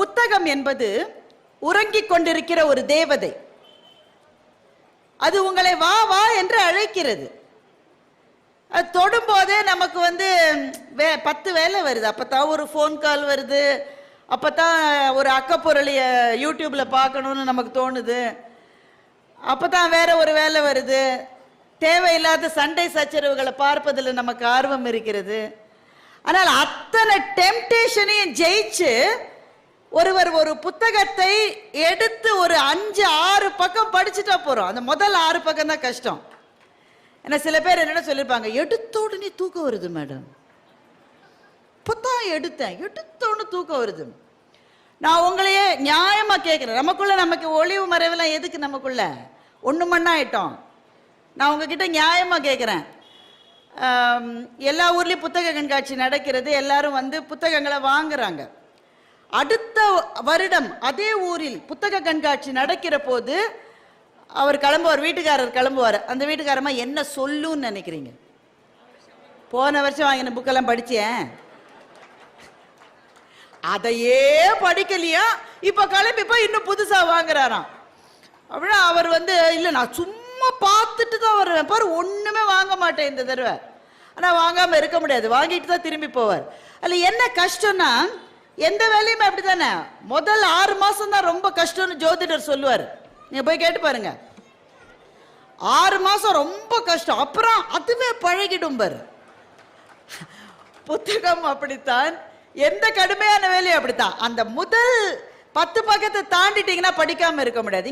புத்தகம் என்பது உறங்கிக் கொண்டிருக்கிற ஒரு தேவதை. அது உங்களை வா வா என்று அழைக்கிறது. அது தொடும்போதே நமக்கு வந்து வே பத்து வேலை வருது. அப்பதான் ஒரு ஃபோன் கால் வருது. அப்பதான் ஒரு அக்கப்பொருளையை யூடியூப்பில் பார்க்கணும்னு நமக்கு தோணுது. அப்பதான் வேற ஒரு வேலை வருது. தேவையில்லாத சண்டை சச்சரவுகளை பார்ப்பதில் நமக்கு ஆர்வம் இருக்கிறது. ஆனால் அத்தனை டெம்டேஷனையும் ஜெயிச்சு ஒருவர் ஒரு புத்தகத்தை எடுத்து ஒரு அஞ்சு ஆறு பக்கம் படிச்சுட்டா போறோம். அந்த முதல் ஆறு பக்கம் தான் கஷ்டம். ஏன்னா சில பேர் என்னென்ன சொல்லியிருப்பாங்க எடுத்த உடனே தூக்கம் வருது மேடம். புத்தகம் எடுத்தேன். எடுத்த தூக்கம் வருது. நான் உங்களையே நியாயமா கேட்கிறேன் நமக்குள்ள நமக்கு ஒளிவு மறைவெல்லாம் எதுக்கு நமக்குள்ள? ஒன்று மண்ணா ஆயிட்டோம். நான் உங்ககிட்ட நியாயமா கேட்குறேன் எல்லா ஊர்லேயும் புத்தக கண்காட்சி நடக்கிறது. எல்லாரும் வந்து புத்தகங்களை வாங்குறாங்க. அடுத்த வருடம் அதே ஊரில் புத்தக கண்காட்சி நடக்கிற போது அவர் கிளம்புவார் வீட்டுக்காரர் கிளம்புவார். அந்த வீட்டுக்காரமா என்ன சொல்லுன்னு நினைக்கிறீங்க? போன வருஷம் வாங்கின புக்கெல்லாம் படிச்சேன். அதையே படிக்கலையா? இப்ப கிளம்பி போய் இன்னும் புதுசா வாங்குறாராம். அப்படின்னா அவர் வந்து இல்லை நான் சும்மா பார்த்துட்டு தான் வருவேன். பாரு ஒண்ணுமே வாங்க மாட்டேன் இந்த தடவை. ஆனா வாங்காம இருக்க முடியாது. வாங்கிட்டு தான் திரும்பி போவார். அதுல என்ன கஷ்டம்னா எந்த வேலையுமே அப்படித்தானே முதல் ஆறு மாசம் தான் ரொம்ப கஷ்டம்னு ஜோதிடர் சொல்லுவார். நீங்க போய் கேட்டு பாருங்க. ஆறு மாசம் ரொம்ப கஷ்டம். அப்புறம் அதுவே பழகிடும் பாரு. புத்தகம் அப்படித்தான் எந்த கடுமையான வேலையும் அப்படித்தான். அந்த முதல் பத்து பக்கத்தை தாண்டிட்டீங்கன்னா படிக்காம இருக்க முடியாது.